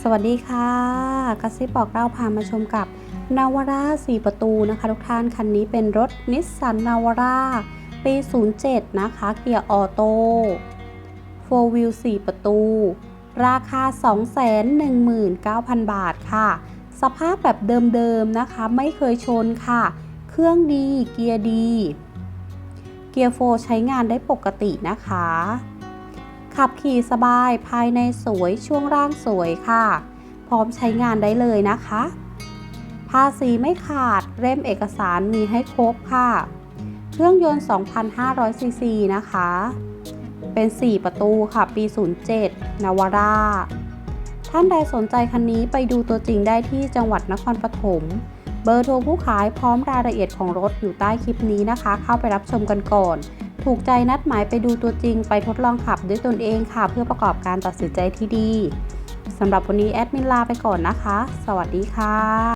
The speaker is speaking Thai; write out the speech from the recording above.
สวัสดีค่ะ กระซิบบอกเราพามาชมกับนาวาร่า4ประตูนะคะ ทุกท่านคันนี้เป็นรถนิสสันนาวาร่าปี 07 นะคะ เกียร์ออโต้4 Wheel 4 ประตู ราคา 219,000 บาทค่ะ สภาพแบบเดิมๆนะคะ ไม่เคยชนค่ะ เครื่องดี เกียร์ดี เกียร์โฟใช้งานได้ปกตินะคะ ขับขี่สบายภายในสวยช่วงล่างสวยค่ะ พร้อมใช้งานได้เลยนะคะ ภาษีไม่ขาดเล่มเอกสารมีให้ครบค่ะ เครื่องยนต์ 2,500ซีซีนะคะ เป็น 4 ประตูค่ะ ปี 07 นาวาร่าท่านใดสนใจคันนี้ไปดูตัวจริงได้ที่จังหวัดนครปฐมเบอร์โทรผู้ขายพร้อมรายละเอียดของรถอยู่ใต้คลิปนี้นะคะ เข้าไปรับชมกันก่อน ถูกใจนัดหมายไปดูตัวจริงไปทดลองขับด้วยตนเองค่ะ เพื่อประกอบการตัดสินใจที่ดีสำหรับวันนี้แอดมินลาไปก่อนนะคะ สวัสดีค่ะ